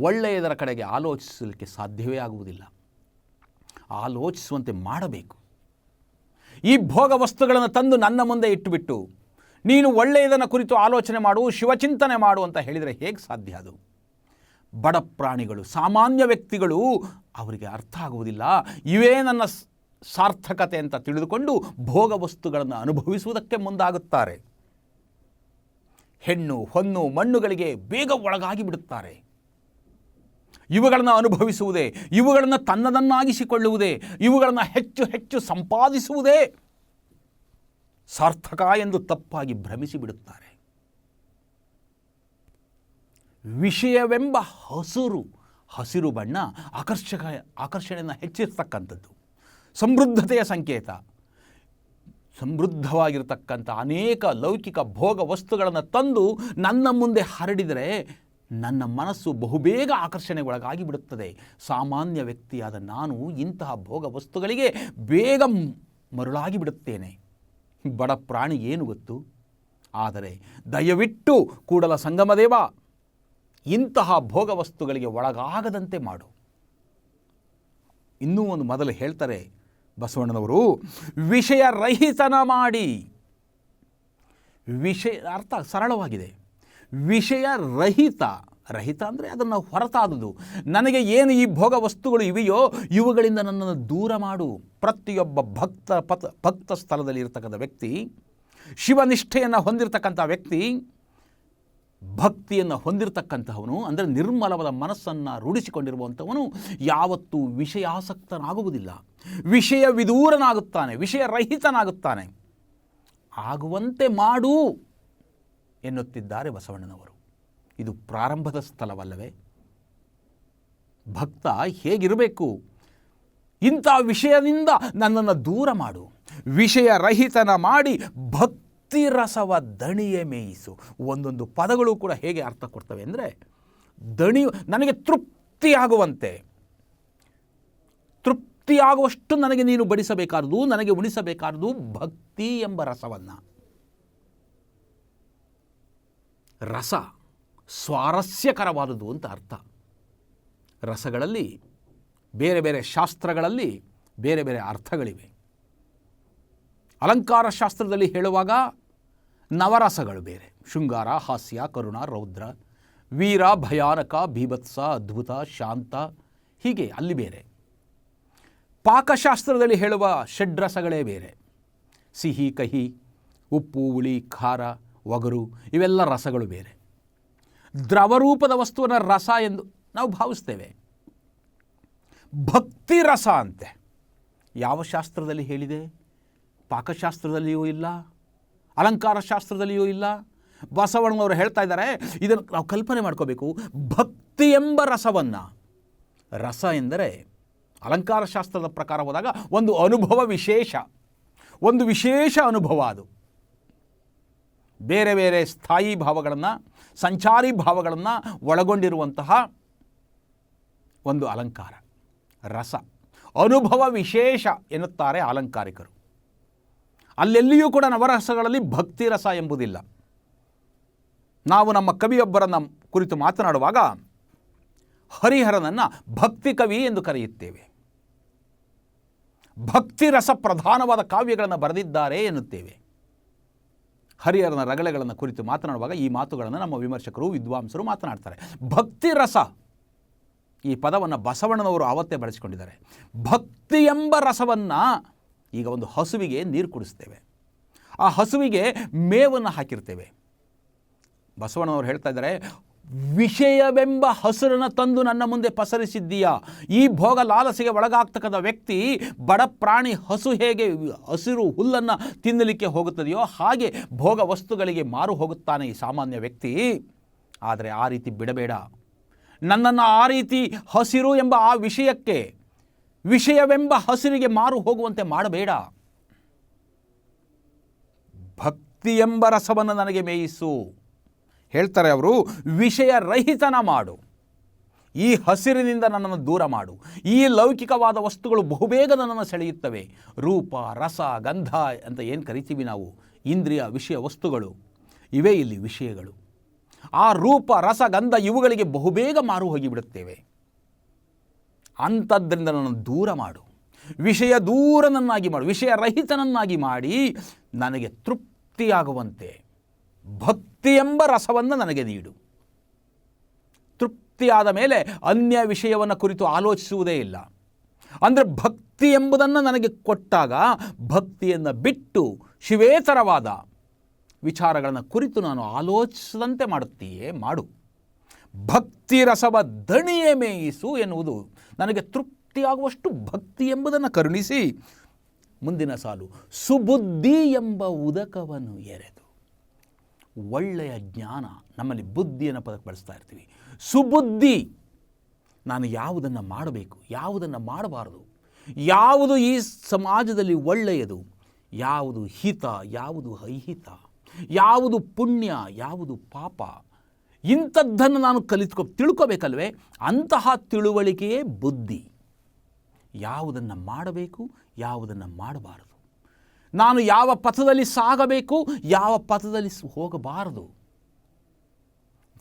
ಒಳ್ಳೆಯದರ ಕಡೆಗೆ ಆಲೋಚಿಸಲಿಕ್ಕೆ ಸಾಧ್ಯವೇ ಆಗುವುದಿಲ್ಲ. ಆಲೋಚಿಸುವಂತೆ ಮಾಡಬೇಕು. ಈ ಭೋಗ ವಸ್ತುಗಳನ್ನು ತಂದು ನನ್ನ ಮುಂದೆ ಇಟ್ಟುಬಿಟ್ಟು, ನೀನು ಒಳ್ಳೆಯದನ್ನು ಕುರಿತು ಆಲೋಚನೆ ಮಾಡು, ಶಿವಚಿಂತನೆ ಮಾಡು ಅಂತ ಹೇಳಿದರೆ ಹೇಗೆ ಸಾಧ್ಯ ಅದು? ಬಡ ಪ್ರಾಣಿಗಳು, ಸಾಮಾನ್ಯ ವ್ಯಕ್ತಿಗಳು ಅವರಿಗೆ ಅರ್ಥ ಆಗುವುದಿಲ್ಲ. ಇವೇ ನನ್ನ ಸಾರ್ಥಕತೆ ಅಂತ ತಿಳಿದುಕೊಂಡು ಭೋಗ ವಸ್ತುಗಳನ್ನು ಅನುಭವಿಸುವುದಕ್ಕೆ ಮುಂದಾಗುತ್ತಾರೆ. ಹೆಣ್ಣು, ಹೊನ್ನು, ಮಣ್ಣುಗಳಿಗೆ ಬೇಗ ಒಳಗಾಗಿ ಬಿಡುತ್ತಾರೆ. ಇವುಗಳನ್ನು ಅನುಭವಿಸುವುದೇ, ಇವುಗಳನ್ನು ತನ್ನದನ್ನಾಗಿಸಿಕೊಳ್ಳುವುದೇ, ಇವುಗಳನ್ನು ಹೆಚ್ಚು ಹೆಚ್ಚು ಸಂಪಾದಿಸುವುದೇ ಸಾರ್ಥಕ ಎಂದು ತಪ್ಪಾಗಿ ಭ್ರಮಿಸಿ ಬಿಡುತ್ತಾರೆ. ವಿಷಯವೆಂಬ ಹಸುರು, ಹಸಿರು ಬಣ್ಣ ಆಕರ್ಷಕ, ಆಕರ್ಷಣೆಯನ್ನು ಹೆಚ್ಚಿರ್ತಕ್ಕಂಥದ್ದು. ಸಮೃದ್ಧತೆಯ ಸಂಕೇತ. ಸಮೃದ್ಧವಾಗಿರತಕ್ಕಂಥ ಅನೇಕ ಲೌಕಿಕ ಭೋಗ ವಸ್ತುಗಳನ್ನು ತಂದು ನನ್ನ ಮುಂದೆ ಹರಡಿದರೆ ನನ್ನ ಮನಸ್ಸು ಬಹುಬೇಗ ಆಕರ್ಷಣೆಗೊಳಗಾಗಿ ಬಿಡುತ್ತದೆ ಸಾಮಾನ್ಯ ವ್ಯಕ್ತಿಯಾದ ನಾನು ಇಂತಹ ಭೋಗ ವಸ್ತುಗಳಿಗೆ ಬೇಗ ಮರುಳಾಗಿ ಬಿಡುತ್ತೇನೆ ಬಡ ಪ್ರಾಣಿ ಏನು ಗೊತ್ತು? ಆದರೆ ದಯವಿಟ್ಟು ಕೂಡಲ ಸಂಗಮದೇವ, ಇಂತಹ ಭೋಗ ವಸ್ತುಗಳಿಗೆ ಒಳಗಾಗದಂತೆ ಮಾಡು. ಇನ್ನೂ ಒಂದು ಮೊದಲು ಹೇಳ್ತಾರೆ ಬಸವಣ್ಣನವರು, ವಿಷಯ ರಹಿತನ ಮಾಡಿ. ವಿಷಯ ಅರ್ಥ ಸರಳವಾಗಿದೆ. ವಿಷಯ ರಹಿತ ರಹಿತ ಅಂದರೆ ಅದನ್ನು ಹೊರತಾದುದು ನನಗೆ ಏನು ಈ ಭೋಗ ವಸ್ತುಗಳು ಇವೆಯೋ, ಇವುಗಳಿಂದ ನನ್ನನ್ನು ದೂರ ಮಾಡು. ಪ್ರತಿಯೊಬ್ಬ ಭಕ್ತ ಪಥ, ಭಕ್ತ ಸ್ಥಳದಲ್ಲಿ ಇರತಕ್ಕಂಥ ವ್ಯಕ್ತಿ, ಶಿವನಿಷ್ಠೆಯನ್ನು ಹೊಂದಿರತಕ್ಕಂಥ ವ್ಯಕ್ತಿ, ಭಕ್ತಿಯನ್ನು ಹೊಂದಿರತಕ್ಕಂತಹವನು ಅಂದರೆ ನಿರ್ಮಲವಾದ ಮನಸ್ಸನ್ನು ರೂಢಿಸಿಕೊಂಡಿರುವಂಥವನು ಯಾವತ್ತೂ ವಿಷಯಾಸಕ್ತನಾಗುವುದಿಲ್ಲ. ವಿಷಯ ವಿದೂರನಾಗುತ್ತಾನೆ ವಿಷಯ ರಹಿತನಾಗುತ್ತಾನೆ ಆಗುವಂತೆ ಮಾಡು. ಎನ್ನುತ್ತಿದ್ದಾರೆ ಬಸವಣ್ಣನವರು. ಇದು ಪ್ರಾರಂಭದ ಸ್ಥಳವಲ್ಲವೇ? ಭಕ್ತ ಹೇಗಿರಬೇಕು? ಇಂಥ ವಿಷಯದಿಂದ ನನ್ನನ್ನು ದೂರ ಮಾಡು. ವಿಷಯ ರಹಿತನ ಮಾಡಿ ಭಕ್ತಿ ರಸವ ದಣಿಯೆ ಮೇಯಿಸು. ಒಂದೊಂದು ಪದಗಳು ಕೂಡ ಹೇಗೆ ಅರ್ಥ ಕೊಡ್ತವೆ ಅಂದರೆ, ದಣಿ ನನಗೆ ತೃಪ್ತಿಯಾಗುವಂತೆ ತೃಪ್ತಿಯಾಗುವಷ್ಟು ನನಗೆ ನೀನು ಬಡಿಸಬೇಕಾದುದು, ನನಗೆ ಉಣಿಸಬೇಕಾದುದು ಭಕ್ತಿ ಎಂಬ ರಸವನ್ನು. ರಸ ಸ್ವಾರಸ್ಯಕರವಾದದ್ದು ಅಂತ ಅರ್ಥ. ರಸಗಳಲ್ಲಿ ಬೇರೆ ಬೇರೆ ಶಾಸ್ತ್ರಗಳಲ್ಲಿ ಬೇರೆ ಬೇರೆ ಅರ್ಥಗಳಿವೆ. ಅಲಂಕಾರ ಶಾಸ್ತ್ರದಲ್ಲಿ ಹೇಳುವಾಗ ನವರಸಗಳು ಬೇರೆ. ಶೃಂಗಾರ, ಹಾಸ್ಯ, ಕರುಣ, ರೌದ್ರ, ವೀರ, ಭಯಾನಕ, ಭೀಭತ್ಸ, ಅದ್ಭುತ, ಶಾಂತ ಹೀಗೆ ಅಲ್ಲಿ ಬೇರೆ. ಪಾಕಶಾಸ್ತ್ರದಲ್ಲಿ ಹೇಳುವ ಷಡ್ರಸಗಳೇ ಬೇರೆ. ಸಿಹಿ, ಕಹಿ, ಉಪ್ಪು, ಹುಳಿ, ಖಾರ ಒಗರು ಇವೆಲ್ಲ ರಸಗಳು ಬೇರೆ. ದ್ರವರೂಪದ ವಸ್ತುವಿನ ರಸ ಎಂದು ನಾವು ಭಾವಿಸ್ತೇವೆ. ಭಕ್ತಿ ರಸ ಅಂತೆ. ಯಾವ ಶಾಸ್ತ್ರದಲ್ಲಿ ಹೇಳಿದೆ? ಪಾಕಶಾಸ್ತ್ರದಲ್ಲಿಯೂ ಇಲ್ಲ, ಅಲಂಕಾರ ಶಾಸ್ತ್ರದಲ್ಲಿಯೂ ಇಲ್ಲ. ಬಸವಣ್ಣನವರು ಹೇಳ್ತಾ ಇದ್ದಾರೆ, ಇದನ್ನು ನಾವು ಕಲ್ಪನೆ ಮಾಡ್ಕೋಬೇಕು. ಭಕ್ತಿ ಎಂಬ ರಸವನ್ನು, ರಸ ಎಂದರೆ ಅಲಂಕಾರ ಶಾಸ್ತ್ರದ ಪ್ರಕಾರ ಹೋದಾಗ ಒಂದು ಅನುಭವ ವಿಶೇಷ. ಒಂದು ವಿಶೇಷ ಅನುಭವ ಅದು. ಬೇರೆ ಬೇರೆ ಸ್ಥಾಯಿ ಭಾವಗಳನ್ನು, ಸಂಚಾರಿ ಭಾವಗಳನ್ನು ಒಳಗೊಂಡಿರುವಂತಹ ಒಂದು ಅಲಂಕಾರ, ರಸ. ಅನುಭವ ವಿಶೇಷ ಎನ್ನುತ್ತಾರೆ ಅಲಂಕಾರಿಕರು. ಅಲ್ಲೆಲ್ಲಿಯೂ ಕೂಡ ನವರಸಗಳಲ್ಲಿ ಭಕ್ತಿ ರಸ ಎಂಬುದಿಲ್ಲ. ನಾವು ನಮ್ಮ ಕವಿಯೊಬ್ಬರನ್ನು ಕುರಿತು ಮಾತನಾಡುವಾಗ ಹರಿಹರನನ್ನು ಭಕ್ತಿ ಕವಿ ಎಂದು ಕರೆಯುತ್ತೇವೆ. ಭಕ್ತಿ ರಸ ಪ್ರಧಾನವಾದ ಕಾವ್ಯಗಳನ್ನು ಬರೆದಿದ್ದಾರೆ ಎನ್ನುತ್ತೇವೆ. ಹರಿಹರನ ರಗಳೆಗಳನ್ನು ಕುರಿತು ಮಾತನಾಡುವಾಗ ಈ ಮಾತುಗಳನ್ನು ನಮ್ಮ ವಿಮರ್ಶಕರು, ವಿದ್ವಾಂಸರು ಮಾತನಾಡ್ತಾರೆ. ಭಕ್ತಿ ರಸ. ಈ ಪದವನ್ನು ಬಸವಣ್ಣನವರು ಆವತ್ತೇ ಬಳಸಿಕೊಂಡಿದ್ದಾರೆ. ಭಕ್ತಿ ಎಂಬ ರಸವನ್ನು ಈಗ ಒಂದು ಹಸುವಿಗೆ ನೀರು ಕುಡಿಸ್ತೇವೆ. ಆ ಹಸುವಿಗೆ ಮೇವನ್ನು ಹಾಕಿರ್ತೇವೆ. ಬಸವಣ್ಣನವರು ಹೇಳ್ತಾ ಇದ್ದಾರೆ ವಿಷಯವೆಂಬ ಹಸುರನ್ನು ತಂದು ನನ್ನ ಮುಂದೆ ಪಸರಿಸಿದ್ದೀಯಾ? ಈ ಭೋಗ ಲಾಲಸೆಗೆ ಒಳಗಾಗ್ತಕ್ಕಂಥ ವ್ಯಕ್ತಿ ಬಡ ಪ್ರಾಣಿ ಹಸು ಹೇಗೆ ಹಸಿರು ಹುಲ್ಲನ್ನು ತಿನ್ನಲಿಕ್ಕೆ ಹೋಗುತ್ತದೆಯೋ ಹಾಗೆ ಭೋಗ ವಸ್ತುಗಳಿಗೆ ಮಾರು ಹೋಗುತ್ತಾನೆ ಈ ಸಾಮಾನ್ಯ ವ್ಯಕ್ತಿ. ಆದರೆ ಆ ರೀತಿ ಬಿಡಬೇಡ. ನನ್ನನ್ನು ಆ ರೀತಿ ಹಸಿರು ಎಂಬ ಆ ವಿಷಯಕ್ಕೆ, ವಿಷಯವೆಂಬ ಹಸಿರಿಗೆ ಮಾರು ಹೋಗುವಂತೆ ಮಾಡಬೇಡ. ಭಕ್ತಿ ಎಂಬ ರಸವನ್ನು ನನಗೆ ಮೇಯಿಸು. ಹೇಳ್ತಾರೆ ಅವರು ವಿಷಯ ರಹಿತನ ಮಾಡು. ಈ ಹಸಿರಿನಿಂದ ನನ್ನನ್ನು ದೂರ ಮಾಡು. ಈ ಲೌಕಿಕವಾದ ವಸ್ತುಗಳು ಬಹುಬೇಗ ನನ್ನನ್ನು ಸೆಳೆಯುತ್ತವೆ. ರೂಪ, ರಸ, ಗಂಧ ಅಂತ ಏನು ಕರಿತೀವಿ ನಾವು? ಇಂದ್ರಿಯ, ವಿಷಯ, ವಸ್ತುಗಳು. ಇವೇ ಇಲ್ಲಿ ವಿಷಯಗಳು. ಆ ರೂಪ, ರಸ, ಗಂಧ ಇವುಗಳಿಗೆ ಬಹುಬೇಗ ಮಾರು ಹೋಗಿಬಿಡುತ್ತೇವೆ. ಅಂಥದ್ದರಿಂದ ನನ್ನನ್ನು ದೂರ ಮಾಡು. ವಿಷಯ ದೂರನನ್ನಾಗಿ ಮಾಡು. ವಿಷಯ ರಹಿತನನ್ನಾಗಿ ಮಾಡಿ ನನಗೆ ತೃಪ್ತಿಯಾಗುವಂತೆ. ಭಕ್ತಿ ಎಂಬ ರಸವನ್ನು ನನಗೆ ನೀಡು. ತೃಪ್ತಿಯಾದ ಮೇಲೆ ಅನ್ಯ ವಿಷಯವನ್ನು ಕುರಿತು ಆಲೋಚಿಸುವುದೇ ಇಲ್ಲ. ಅಂದರೆ ಭಕ್ತಿ ಎಂಬುದನ್ನು ನನಗೆ ಕೊಟ್ಟಾಗ ಭಕ್ತಿಯನ್ನು ಬಿಟ್ಟು ಶಿವೇತರವಾದ ವಿಚಾರಗಳನ್ನು ಕುರಿತು ನಾನು ಆಲೋಚಿಸದಂತೆ ಮಾಡುತ್ತೀಯೇ ಮಾಡು. ಭಕ್ತಿ ರಸವ ದಣಿಯೇ ಮೇಯಿಸು ಎನ್ನುವುದು ನನಗೆ ತೃಪ್ತಿಯಾಗುವಷ್ಟು ಭಕ್ತಿ ಎಂಬುದನ್ನು ಕರುಣಿಸಿ ಮುಂದಿನ ಸಾಲು ಸುಬುದ್ಧಿ ಎಂಬ ಉದಕವನ್ನು ಎರೆದು. ಒಳ್ಳೆಯ ಜ್ಞಾನ ನಮ್ಮಲ್ಲಿ ಬುದ್ಧಿಯನ್ನು ಪದಕ್ಕೆ ಬಳಸ್ತಾ ಇರ್ತೀವಿ. ಸುಬುದ್ಧಿ, ನಾನು ಯಾವುದನ್ನು ಮಾಡಬೇಕು, ಯಾವುದನ್ನು ಮಾಡಬಾರದು, ಯಾವುದು ಈ ಸಮಾಜದಲ್ಲಿ ಒಳ್ಳೆಯದು, ಯಾವುದು ಹಿತ, ಯಾವುದು ಅಹಿತ ಯಾವುದು ಪುಣ್ಯ, ಯಾವುದು ಪಾಪ, ಇಂಥದ್ದನ್ನು ನಾನು ಕಲಿತ್ಕೊ, ತಿಳ್ಕೊಬೇಕಲ್ವೇ? ಅಂತಹ ತಿಳುವಳಿಕೆಯೇ ಬುದ್ಧಿ. ಯಾವುದನ್ನು ಮಾಡಬೇಕು, ಯಾವುದನ್ನು ಮಾಡಬಾರದು. ನಾನು ಯಾವ ಪಥದಲ್ಲಿ ಸಾಗಬೇಕು, ಯಾವ ಪಥದಲ್ಲಿ ಹೋಗಬಾರದು.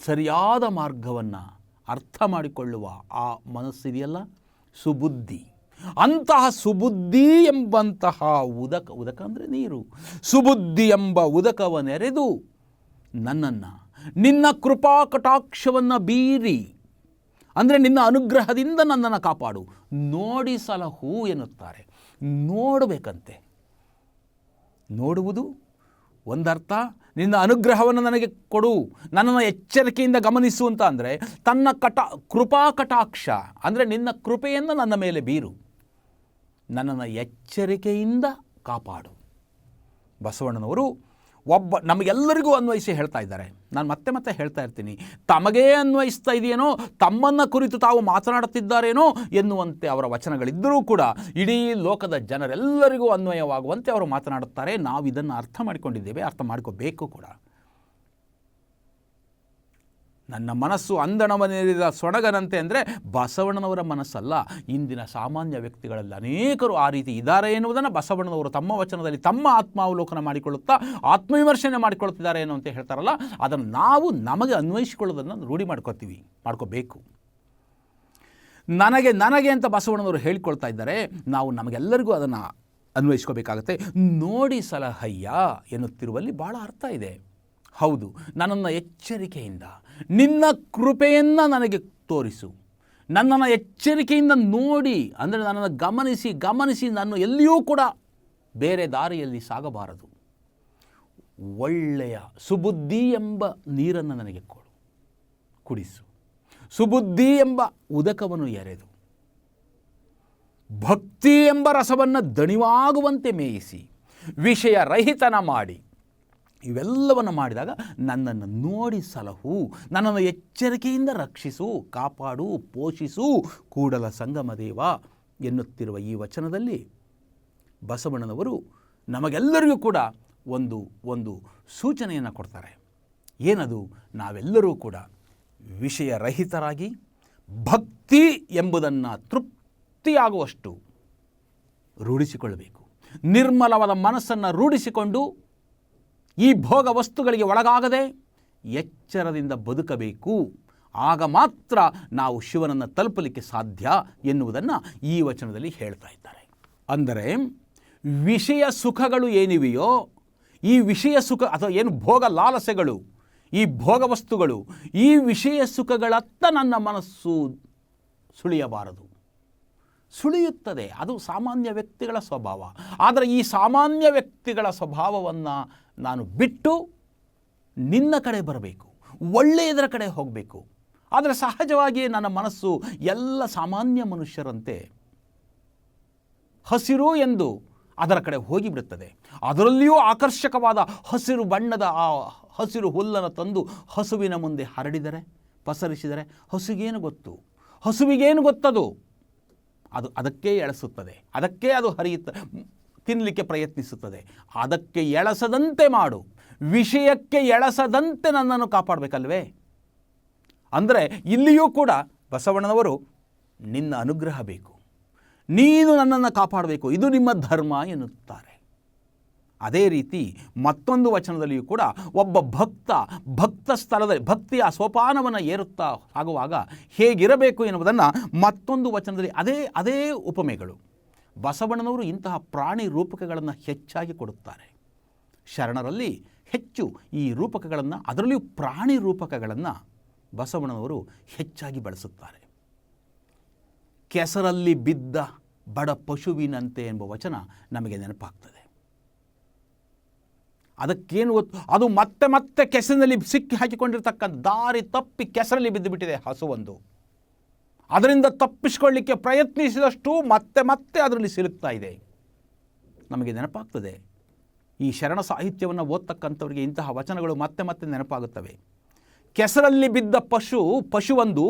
ಸರಿಯಾದ ಮಾರ್ಗವನ್ನು ಅರ್ಥ ಮಾಡಿಕೊಳ್ಳುವ ಆ ಮನಸ್ಸಿದೆಯಲ್ಲ? ಸುಬುದ್ಧಿ. ಅಂತಹ ಸುಬುದ್ಧಿ ಎಂಬಂತಹ ಉದಕ ಉದಕ ಅಂದರೆ ನೀರು. ಸುಬುದ್ಧಿ ಎಂಬ ಉದಕವನ್ನೆರೆದು ನನ್ನನ್ನು, ನಿನ್ನ ಕೃಪಾ ಕಟಾಕ್ಷವನ್ನು ಬೀರಿ, ಅಂದರೆ ನಿನ್ನ ಅನುಗ್ರಹದಿಂದ ನನ್ನನ್ನು ಕಾಪಾಡು. ನೋಡಿ ಸಲಹು ಎನ್ನುತ್ತಾರೆ. ನೋಡಬೇಕಂತೆ. ನೋಡುವುದು ಒಂದರ್ಥ. ನಿನ್ನ ಅನುಗ್ರಹವನ್ನು ನನಗೆ ಕೊಡು. ನನ್ನನ್ನು ಎಚ್ಚರಿಕೆಯಿಂದ ಗಮನಿಸು ಅಂತ ಅಂದರೆ ತನ್ನ ಕಟ, ಕೃಪಾ ಕಟಾಕ್ಷ ಅಂದರೆ ನಿನ್ನ ಕೃಪೆಯನ್ನು ನನ್ನ ಮೇಲೆ ಬೀರು. ನನ್ನನ್ನು ಎಚ್ಚರಿಕೆಯಿಂದ ಕಾಪಾಡು. ಬಸವಣ್ಣನವರು ಒಬ್ಬ ನಮಗೆಲ್ಲರಿಗೂ ಅನ್ವಯಿಸಿ ಹೇಳ್ತಾ ಇದ್ದಾರೆ. ನಾನು ಮತ್ತೆ ಮತ್ತೆ ಹೇಳ್ತಾ ಇರ್ತೀನಿ. ತಮಗೇ ಅನ್ವಯಿಸ್ತಾ ಇದೆಯೇನೋ, ತಮ್ಮನ್ನು ಕುರಿತು ತಾವು ಮಾತನಾಡುತ್ತಿದ್ದಾರೇನೋ ಎನ್ನುವಂತೆ ಅವರ ವಚನಗಳಿದ್ದರೂ ಕೂಡ ಇಡೀ ಲೋಕದ ಜನರೆಲ್ಲರಿಗೂ ಅನ್ವಯವಾಗುವಂತೆ ಅವರು ಮಾತನಾಡುತ್ತಾರೆ. ನಾವು ಇದನ್ನು ಅರ್ಥ ಮಾಡಿಕೊಂಡಿದ್ದೇವೆ, ಅರ್ಥ ಮಾಡ್ಕೋಬೇಕು ಕೂಡ. ನನ್ನ ಮನಸ್ಸು ಅಂದಣವನೇರಿದ ಸೊಣಗನಂತೆ ಅಂದರೆ ಬಸವಣ್ಣನವರ ಮನಸ್ಸಲ್ಲ. ಇಂದಿನ ಸಾಮಾನ್ಯ ವ್ಯಕ್ತಿಗಳಲ್ಲಿ ಅನೇಕರು ಆ ರೀತಿ ಇದ್ದಾರೆ ಎನ್ನುವುದನ್ನು ಬಸವಣ್ಣನವರು ತಮ್ಮ ವಚನದಲ್ಲಿ ತಮ್ಮ ಆತ್ಮಾವಲೋಕನ ಮಾಡಿಕೊಳ್ಳುತ್ತಾ ಆತ್ಮವಿಮರ್ಶನೆ ಮಾಡಿಕೊಳ್ಳುತ್ತಿದ್ದಾರೆ ಏನು ಅಂತ ಹೇಳ್ತಾರಲ್ಲ, ಅದನ್ನು ನಾವು ನಮಗೆ ಅನ್ವಯಿಸಿಕೊಳ್ಳೋದನ್ನು ರೂಢಿ ಮಾಡ್ಕೋತೀವಿ, ಮಾಡ್ಕೋಬೇಕು. ನನಗೆ ನನಗೆ ಅಂತ ಬಸವಣ್ಣನವರು ಹೇಳಿಕೊಳ್ತಾ ಇದ್ದಾರೆ, ನಾವು ನಮಗೆಲ್ಲರಿಗೂ ಅದನ್ನು ಅನ್ವಯಿಸ್ಕೋಬೇಕಾಗತ್ತೆ. ನೋಡಿ ಸಲಹಯ್ಯ ಎನ್ನುತ್ತಿರುವಲ್ಲಿ ಭಾಳ ಅರ್ಥ ಇದೆ. ಹೌದು, ನನ್ನನ್ನು ಎಚ್ಚರಿಕೆಯಿಂದ ನಿನ್ನ ಕೃಪೆಯನ್ನು ನನಗೆ ತೋರಿಸು. ನನ್ನನ್ನು ಎಚ್ಚರಿಕೆಯಿಂದ ನೋಡಿ, ಅಂದರೆ ನನ್ನನ್ನು ಗಮನಿಸಿ ಗಮನಿಸಿ ನಾನು ಎಲ್ಲಿಯೂ ಕೂಡ ಬೇರೆ ದಾರಿಯಲ್ಲಿ ಸಾಗಬಾರದು. ಒಳ್ಳೆಯ, ಸುಬುದ್ಧಿ ಎಂಬ ನೀರನ್ನು ನನಗೆ ಕೊಡು. ಕುಡಿಸು. ಸುಬುದ್ಧಿ ಎಂಬ ಉದಕವನ್ನು ಎರೆದು. ಭಕ್ತಿ ಎಂಬ ರಸವನ್ನು ದಣಿವಾಗುವಂತೆ ಮೇಯಿಸಿ. ವಿಷಯ ರಹಿತನ ಮಾಡಿ. ಇವೆಲ್ಲವನ್ನು ಮಾಡಿದಾಗ ನನ್ನನ್ನು ನೋಡಿ ಸಲಹು, ನನ್ನನ್ನು ಎಚ್ಚರಿಕೆಯಿಂದ ರಕ್ಷಿಸು, ಕಾಪಾಡು, ಪೋಷಿಸು, ಕೂಡಲ ಸಂಗಮ ದೇವ ಎನ್ನುತ್ತಿರುವ ಈ ವಚನದಲ್ಲಿ ಬಸವಣ್ಣನವರು ನಮಗೆಲ್ಲರಿಗೂ ಕೂಡ ಒಂದು ಒಂದು ಸೂಚನೆಯನ್ನು ಕೊಡ್ತಾರೆ. ಏನದು? ನಾವೆಲ್ಲರೂ ಕೂಡ ವಿಷಯ ರಹಿತರಾಗಿ ಭಕ್ತಿ ಎಂಬುದನ್ನು ತೃಪ್ತಿಯಾಗುವಷ್ಟು ರೂಢಿಸಿಕೊಳ್ಳಬೇಕು. ನಿರ್ಮಲವಾದ ಮನಸ್ಸನ್ನು ರೂಢಿಸಿಕೊಂಡು ಈ ಭೋಗ ವಸ್ತುಗಳಿಗೆ ಒಳಗಾಗದೆ ಎಚ್ಚರದಿಂದ ಬದುಕಬೇಕು. ಆಗ ಮಾತ್ರ ನಾವು ಶಿವನನ್ನು ತಲುಪಲಿಕ್ಕೆ ಸಾಧ್ಯ ಎನ್ನುವುದನ್ನು ಈ ವಚನದಲ್ಲಿ ಹೇಳ್ತಾ ಇದ್ದಾರೆ. ಅಂದರೆ ವಿಷಯ ಸುಖಗಳು ಏನಿವೆಯೋ, ಈ ವಿಷಯ ಸುಖ ಅಥವಾ ಏನು ಭೋಗ ಲಾಲಸೆಗಳು, ಈ ಭೋಗ ವಸ್ತುಗಳು ಈ ವಿಷಯ ಸುಖಗಳತ್ತ ನನ್ನ ಮನಸ್ಸು ಸುಳಿಯಬಾರದು. ಸುಳಿಯುತ್ತದೆ. ಅದು ಸಾಮಾನ್ಯ ವ್ಯಕ್ತಿಗಳ ಸ್ವಭಾವ. ಆದರೆ ಈ ಸಾಮಾನ್ಯ ವ್ಯಕ್ತಿಗಳ ಸ್ವಭಾವವನ್ನು ನಾನು ಬಿಟ್ಟು ನಿನ್ನ ಕಡೆ ಬರಬೇಕು, ಒಳ್ಳೆಯದರ ಕಡೆ ಹೋಗಬೇಕು. ಆದರೆ ಸಹಜವಾಗಿಯೇ ನನ್ನ ಮನಸ್ಸು ಎಲ್ಲ ಸಾಮಾನ್ಯ ಮನುಷ್ಯರಂತೆ ಹಸಿರು ಎಂದು ಅದರ ಕಡೆ ಹೋಗಿಬಿಡುತ್ತದೆ. ಅದರಲ್ಲಿಯೂ ಆಕರ್ಷಕವಾದ ಹಸಿರು ಬಣ್ಣದ ಆ ಹಸಿರು ಹುಲ್ಲನ್ನು ತಂದು ಹಸುವಿನ ಮುಂದೆ ಹರಡಿದರೆ, ಪಸರಿಸಿದರೆ ಹಸುಗೇನು ಗೊತ್ತು? ಹಸುವಿಗೇನು ಗೊತ್ತದು? ಅದು ಅದಕ್ಕೆ ಎಳಸುತ್ತದೆ, ಅದಕ್ಕೆ ಅದು ಹರಿಯುತ್ತ ತಿನ್ನಲಿಕ್ಕೆ ಪ್ರಯತ್ನಿಸುತ್ತದೆ. ಅದಕ್ಕೆ ಎಳಸದಂತೆ ಮಾಡು. ವಿಷಯಕ್ಕೆ ಎಳಸದಂತೆ ನನ್ನನ್ನು ಕಾಪಾಡಬೇಕಲ್ವೇ? ಅಂದರೆ ಇಲ್ಲಿಯೂ ಕೂಡ ಬಸವಣ್ಣನವರು, ನಿನ್ನ ಅನುಗ್ರಹ ಬೇಕು. ನೀನು ನನ್ನನ್ನು ಕಾಪಾಡಬೇಕು. ಇದು ನಿಮ್ಮ ಧರ್ಮ ಎನ್ನುತ್ತಾರೆ. ಅದೇ ರೀತಿ ಮತ್ತೊಂದು ವಚನದಲ್ಲಿಯೂ ಕೂಡ ಒಬ್ಬ ಭಕ್ತ ಭಕ್ತ ಸ್ಥಳದಲ್ಲಿ, ಭಕ್ತಿಯ ಸೋಪಾನವನ್ನು ಏರುತ್ತಾ ಆಗುವಾಗ ಹೇಗಿರಬೇಕು ಎನ್ನುವುದನ್ನು ಮತ್ತೊಂದು ವಚನದಲ್ಲಿ ಅದೇ ಅದೇ ಉಪಮೆಗಳು. ಬಸವಣ್ಣನವರು ಇಂತಹ ಪ್ರಾಣಿ ರೂಪಕಗಳನ್ನು ಹೆಚ್ಚಾಗಿ ಕೊಡುತ್ತಾರೆ. ಶರಣರಲ್ಲಿ ಹೆಚ್ಚು ಈ ರೂಪಕಗಳನ್ನು, ಅದರಲ್ಲಿಯೂ ಪ್ರಾಣಿ ರೂಪಕಗಳನ್ನು ಬಸವಣ್ಣನವರು ಹೆಚ್ಚಾಗಿ ಬಳಸುತ್ತಾರೆ. ಕೆಸರಲ್ಲಿ ಬಿದ್ದ ಬಡ ಪಶುವಿನಂತೆ ಎಂಬ ವಚನ ನಮಗೆ ನೆನಪಾಗ್ತದೆ. ಅದಕ್ಕೇನು ಗೊತ್ತು? ಅದು ಮತ್ತೆ ಮತ್ತೆ ಕೆಸರಿನಲ್ಲಿ ಸಿಕ್ಕಿ ಹಾಕಿಕೊಂಡಿರ್ತಕ್ಕಂಥ ದಾರಿ ತಪ್ಪಿ ಕೆಸರಲ್ಲಿ ಬಿದ್ದುಬಿಟ್ಟಿದೆ ಹಸುವೊಂದು. ಅದರಿಂದ ತಪ್ಪಿಸಿಕೊಳ್ಳಿಕ್ಕೆ ಪ್ರಯತ್ನಿಸಿದಷ್ಟು ಮತ್ತೆ ಮತ್ತೆ ಅದರಲ್ಲಿ ಸಿಲುಕ್ತಾ ಇದೆ. ನಮಗೆ ನೆನಪಾಗ್ತದೆ, ಈ ಶರಣ ಸಾಹಿತ್ಯವನ್ನು ಓದ್ತಕ್ಕಂಥವರಿಗೆ ಇಂತಹ ವಚನಗಳು ಮತ್ತೆ ಮತ್ತೆ ನೆನಪಾಗುತ್ತವೆ. ಕೆಸರಲ್ಲಿ ಬಿದ್ದ ಪಶು, ಪಶುವೊಂದು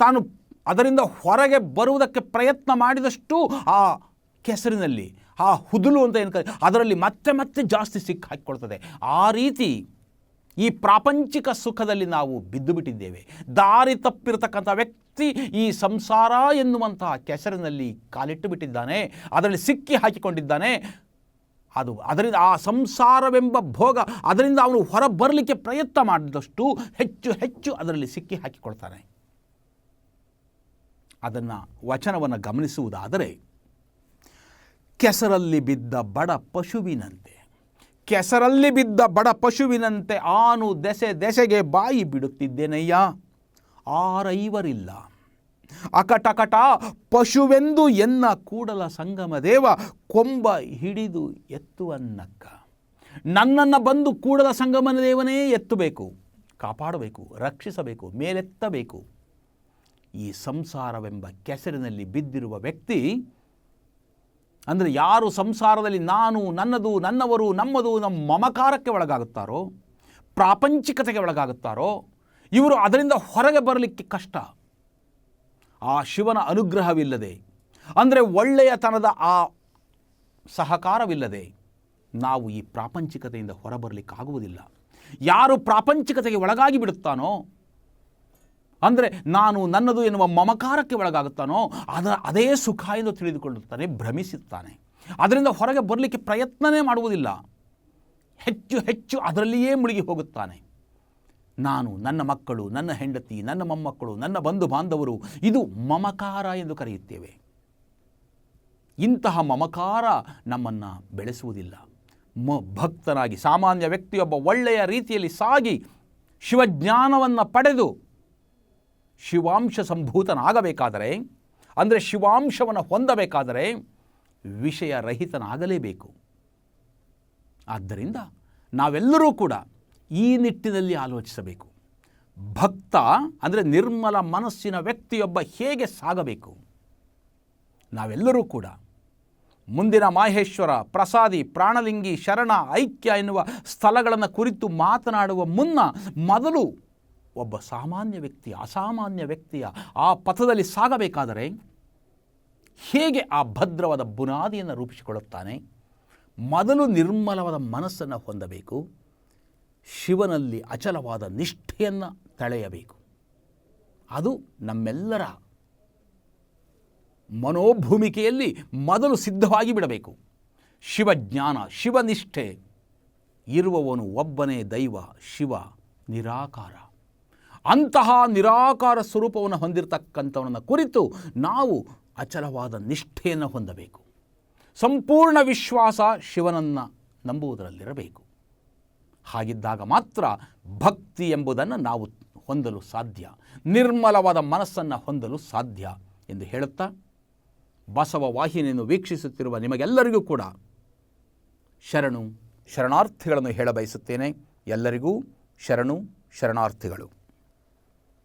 ತಾನು ಅದರಿಂದ ಹೊರಗೆ ಬರುವುದಕ್ಕೆ ಪ್ರಯತ್ನ ಮಾಡಿದಷ್ಟು ಆ ಕೆಸರಿನಲ್ಲಿ, ಆ ಹುದುಲು ಅಂತ ಏನು ಅದರಲ್ಲಿ ಮತ್ತೆ ಮತ್ತೆ ಜಾಸ್ತಿ ಸಿಕ್ಕ ಹಾಕಿಕೊಳ್ತದೆ. ಆ ರೀತಿ ಈ ಪ್ರಾಪಂಚಿಕ ಸುಖದಲ್ಲಿ ನಾವು ಬಿದ್ದು ಬಿಟ್ಟಿದ್ದೇವೆ. ದಾರಿ ತಪ್ಪಿರತಕ್ಕಂಥ ವ್ಯಕ್ತಿ ಈ ಸಂಸಾರ ಎನ್ನುವಂತಹ ಕೆಸರಿನಲ್ಲಿ ಕಾಲಿಟ್ಟು ಬಿಟ್ಟಿದ್ದಾನೆ ಅದರಲ್ಲಿ ಸಿಕ್ಕಿ ಹಾಕಿಕೊಂಡಿದ್ದಾನೆ. ಅದು ಅದರಿಂದ ಆ ಸಂಸಾರವೆಂಬ ಭೋಗ ಅದರಿಂದ ಅವನು ಹೊರ ಬರಲಿಕ್ಕೆ ಪ್ರಯತ್ನ ಮಾಡಿದಷ್ಟು ಹೆಚ್ಚು ಹೆಚ್ಚು ಅದರಲ್ಲಿ ಸಿಕ್ಕಿ ಹಾಕಿಕೊಳ್ತಾನೆ. ಅದನ್ನು ವಚನವನ್ನು ಗಮನಿಸುವುದಾದರೆ, ಕೆಸರಲ್ಲಿ ಬಿದ್ದ ಬಡ ಪಶುವಿನಂತೆ, ಕೆಸರಲ್ಲಿ ಬಿದ್ದ ಬಡ ಪಶುವಿನಂತೆ ಆನು ದೆಸೆ ದೆಸೆಗೆ ಬಾಯಿ ಬಿಡುತ್ತಿದ್ದೇನಯ್ಯ? ಆರೈವರಿಲ್ಲ. ಅಕಟಕಟ ಪಶುವೆಂದು ಎನ್ನ ಕೂಡಲ ಸಂಗಮ ದೇವ ಕೊಂಬ ಹಿಡಿದು ಎತ್ತುವನ್ನಕ್ಕ ನನ್ನನ್ನು ಬಂದು ಕೂಡಲ ಸಂಗಮನ ದೇವನೇ ಎತ್ತಬೇಕು. ಕಾಪಾಡಬೇಕು, ರಕ್ಷಿಸಬೇಕು, ಮೇಲೆತ್ತಬೇಕು. ಈ ಸಂಸಾರವೆಂಬ ಕೆಸರಿನಲ್ಲಿ ಬಿದ್ದಿರುವ ವ್ಯಕ್ತಿ, ಅಂದರೆ ಯಾರು ಸಂಸಾರದಲ್ಲಿ ನಾನು, ನನ್ನದು, ನನ್ನವರು, ನಮ್ಮದು ನಮ್ಮ ಮಮಕಾರಕ್ಕೆ ಒಳಗಾಗುತ್ತಾರೋ, ಪ್ರಾಪಂಚಿಕತೆಗೆ ಒಳಗಾಗುತ್ತಾರೋ ಇವರು ಅದರಿಂದ ಹೊರಗೆ ಬರಲಿಕ್ಕೆ ಕಷ್ಟ. ಆ ಶಿವನ ಅನುಗ್ರಹವಿಲ್ಲದೆ, ಅಂದರೆ ಒಳ್ಳೆಯತನದ ಆ ಸಹಕಾರವಿಲ್ಲದೆ ನಾವು ಈ ಪ್ರಾಪಂಚಿಕತೆಯಿಂದ ಹೊರಬರಲಿಕ್ಕಾಗುವುದಿಲ್ಲ. ಯಾರು ಪ್ರಾಪಂಚಿಕತೆಗೆ ಒಳಗಾಗಿ ಬಿಡುತ್ತಾನೋ, ಅಂದರೆ ನಾನು ನನ್ನದು ಎನ್ನುವ ಮಮಕಾರಕ್ಕೆ ಒಳಗಾಗುತ್ತಾನೋ, ಅದರ ಅದೇ ಸುಖ ಎಂದು ತಿಳಿದುಕೊಳ್ಳುತ್ತಾನೆ, ಭ್ರಮಿಸುತ್ತಾನೆ. ಅದರಿಂದ ಹೊರಗೆ ಬರಲಿಕ್ಕೆ ಪ್ರಯತ್ನವೇ ಮಾಡುವುದಿಲ್ಲ. ಹೆಚ್ಚು ಹೆಚ್ಚು ಅದರಲ್ಲಿಯೇ ಮುಳುಗಿ ಹೋಗುತ್ತಾನೆ. ನಾನು, ನನ್ನ ಮಕ್ಕಳು, ನನ್ನ ಹೆಂಡತಿ, ನನ್ನ ಮೊಮ್ಮಕ್ಕಳು, ನನ್ನ ಬಂಧು ಬಾಂಧವರು, ಇದು ಮಮಕಾರ ಎಂದು ಕರೆಯುತ್ತೇವೆ. ಇಂತಹ ಮಮಕಾರ ನಮ್ಮನ್ನು ಬೆಳೆಸುವುದಿಲ್ಲ. ಮ, ಭಕ್ತನಾಗಿ, ಸಾಮಾನ್ಯ ವ್ಯಕ್ತಿಯೊಬ್ಬ ಒಳ್ಳೆಯ ರೀತಿಯಲ್ಲಿ ಸಾಗಿ ಶಿವಜ್ಞಾನವನ್ನು ಪಡೆದು ಶಿವಾಂಶ ಸಂಭೂತನಾಗಬೇಕಾದರೆ, ಅಂದರೆ ಶಿವಾಂಶವನ್ನು ಹೊಂದಬೇಕಾದರೆ ವಿಷಯ ರಹಿತನಾಗಲೇಬೇಕು ಆದ್ದರಿಂದ ನಾವೆಲ್ಲರೂ ಕೂಡ ಈ ನಿಟ್ಟಿನಲ್ಲಿ ಆಲೋಚಿಸಬೇಕು. ಭಕ್ತ ಅಂದರೆ ನಿರ್ಮಲ ಮನಸ್ಸಿನ ವ್ಯಕ್ತಿಯೊಬ್ಬ ಹೇಗೆ ಸಾಗಬೇಕು? ನಾವೆಲ್ಲರೂ ಕೂಡ ಮುಂದಿನ ಮಾಹೇಶ್ವರ, ಪ್ರಸಾದಿ, ಪ್ರಾಣಲಿಂಗಿ, ಶರಣ, ಐಕ್ಯ ಎನ್ನುವ ಸ್ಥಳಗಳನ್ನು ಕುರಿತು ಮಾತನಾಡುವ ಮುನ್ನ ಮೊದಲು ಒಬ್ಬ ಸಾಮಾನ್ಯ ವ್ಯಕ್ತಿ, ಅಸಾಮಾನ್ಯ ವ್ಯಕ್ತಿಯ ಆ ಪಥದಲ್ಲಿ ಸಾಗಬೇಕಾದರೆ ಹೇಗೆ ಆ ಭದ್ರವಾದ ಬುನಾದಿಯನ್ನು ರೂಪಿಸಿಕೊಳ್ಳುತ್ತಾನೆ? ಮೊದಲು ನಿರ್ಮಲವಾದ ಮನಸ್ಸನ್ನು ಹೊಂದಬೇಕು. ಶಿವನಲ್ಲಿ ಅಚಲವಾದ ನಿಷ್ಠೆಯನ್ನು ತಳೆಯಬೇಕು. ಅದು ನಮ್ಮೆಲ್ಲರ ಮನೋಭೂಮಿಕೆಯಲ್ಲಿ ಮೊದಲು ಸಿದ್ಧವಾಗಿ ಬಿಡಬೇಕು. ಶಿವಜ್ಞಾನ, ಶಿವನಿಷ್ಠೆ ಇರುವವನು ಒಬ್ಬನೇ ದೈವ, ಶಿವ ನಿರಾಕಾರ. ಅಂತಹ ನಿರಾಕಾರ ಸ್ವರೂಪವನ್ನು ಹೊಂದಿರತಕ್ಕಂಥವನನ್ನು ಕುರಿತು ನಾವು ಅಚಲವಾದ ನಿಷ್ಠೆಯನ್ನು ಹೊಂದಬೇಕು. ಸಂಪೂರ್ಣ ವಿಶ್ವಾಸ ಶಿವನನ್ನು ನಂಬುವುದರಲ್ಲಿರಬೇಕು. ಹಾಗಿದ್ದಾಗ ಮಾತ್ರ ಭಕ್ತಿ ಎಂಬುದನ್ನು ನಾವು ಹೊಂದಲು ಸಾಧ್ಯ. ನಿರ್ಮಲವಾದ ಮನಸ್ಸನ್ನು ಹೊಂದಲು ಸಾಧ್ಯ ಎಂದು ಹೇಳುತ್ತಾ, ಬಸವ ವಾಹಿನಿಯನ್ನು ವೀಕ್ಷಿಸುತ್ತಿರುವ ನಿಮಗೆಲ್ಲರಿಗೂ ಕೂಡ ಶರಣು ಶರಣಾರ್ಥಿಗಳನ್ನು ಹೇಳಬಯಸುತ್ತೇನೆ. ಎಲ್ಲರಿಗೂ ಶರಣು ಶರಣಾರ್ಥಿಗಳು.